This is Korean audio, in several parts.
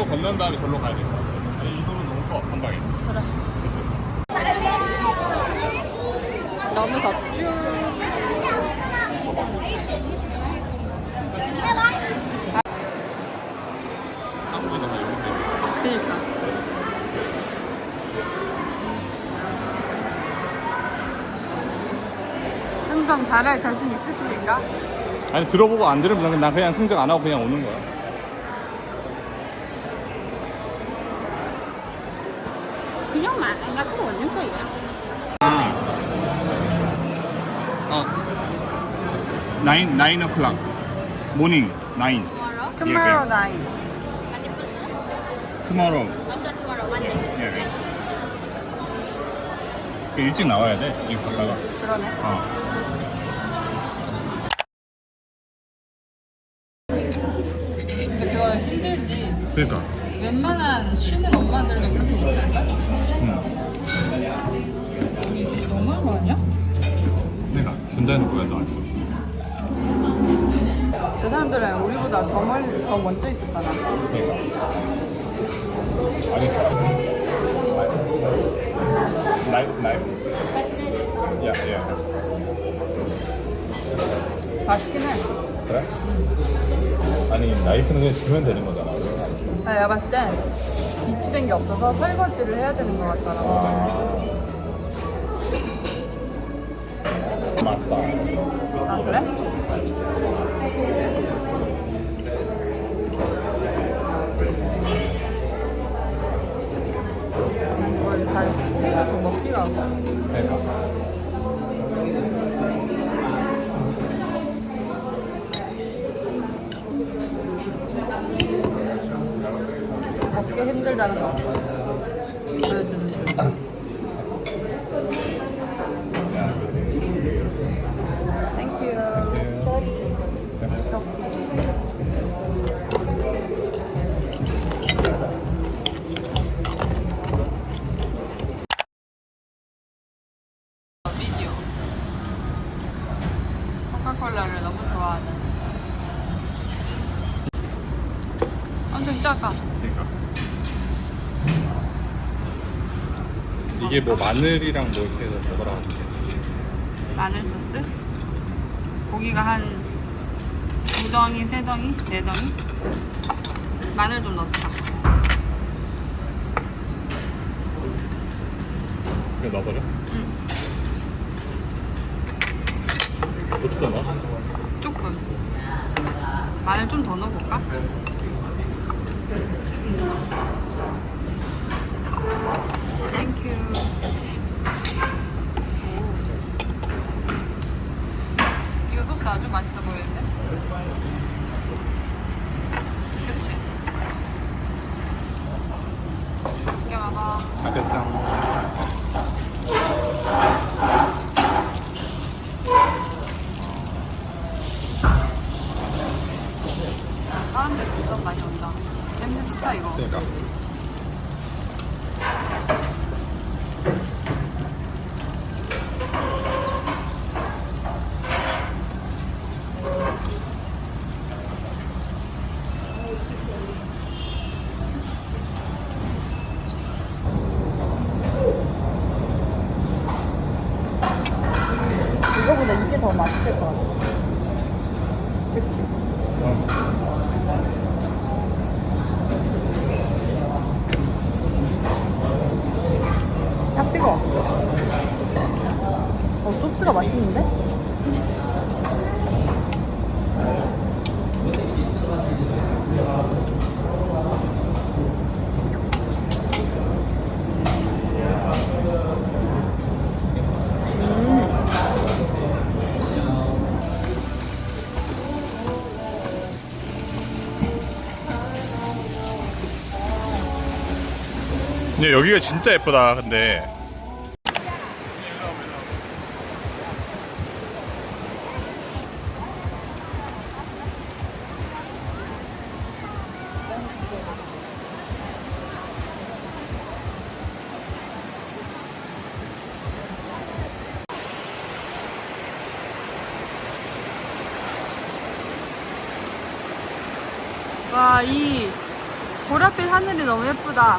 여기로 건넌 다음에 절로 가야 될 것 같아. 아니, 이 도로 너무 커, 한 방에. 그래. 너무 덥죠? 한국에 너무 여기 그니까. 흥정 잘할 자신 있으십니까? 아니, 들어보고 안 들으면 난 그냥 흥정 안 하고 그냥 오는 거야. 그냥 안 갖고 오는 거야. 아. 어. 나인, 나인 o'clock. 모닝, 나인. Tomorrow? Tomorrow night. Monday too? tomorrow. Also tomorrow, Monday. Yeah. Right. 일찍 나와야 돼, 이거 갔다가. 그러네. 어. 근데 그거 힘들지. 그러니까. 웬만한 쉬는 엄마들도 그렇게 못할까? 준다는 거야, 너한테. 그 사람들은 우리보다 더 멀리, 더 먼저 있었잖아. 아니, 라이프, 라이프. 야, 야. 맛있긴 해. 그래? 아니, 나이프는 그냥 주면 되는 거잖아. 아, 내가 봤을 때 비치된 게 없어서 설거지를 해야 되는 것 같더라고. 아. 맞다. 아, 그래? 먹기가. 먹기 힘들다는 거 코카콜라를 너무 좋아하는. 엄청 작아. 그러니까. 이게 뭐 마늘이랑 뭐 이렇게 해서 먹으라고 마늘 소스. 고기가 한 두 덩이, 세 덩이, 네 덩이. 마늘 좀 넣자. 이거 넣어버려? 고추도 넣어? 조금. 마늘 좀 더 넣어볼까? 땡큐. 오. 이거 소스 아주 맛있어 보이는데? 그치? 맛있게 먹어. 아, 됐다. 진짜 많이 온다. 냄새 좋다, 이거. 그러니까. 이거보다 이게 더 맛있을 것 같아. 그치? 야, 뜨거. 어, 소스가 맛있는데? 여기가 진짜 예쁘다, 근데. 와, 이 보랏빛 하늘이 너무 예쁘다.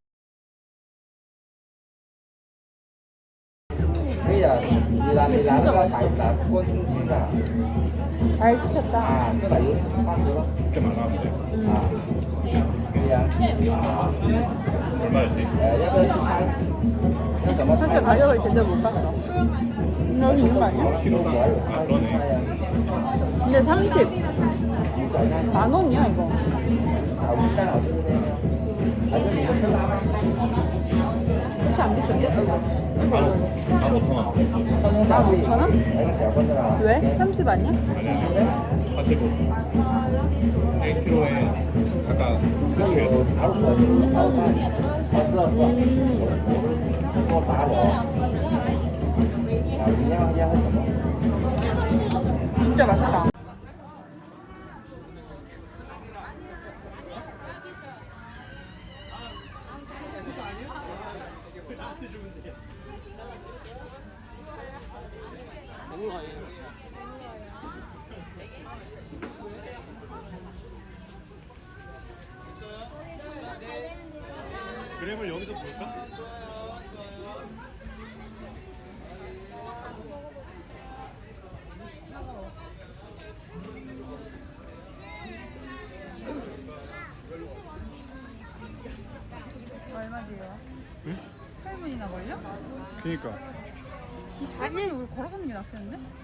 근데 진짜 맛있어. 잘 시켰다. 이렇게 많아. 얼마였지? 사실 가격을 제대로 못 봤어. 너무 있는 거 아니야? 아 그러네. 근데 30. 만 원이야, 이거. 그렇게 안 비싼데? 만 오천 원. 만 오천 원? 왜? 30 아니야? 아니야. 파티고. 1kg에 아까 수수면. 진짜 맛있다. 그램을 여기서 볼까? 얼마 뒤에요? 18분이나 걸려? 그니까 4일 우리 걸어가는 게 낫겠는데?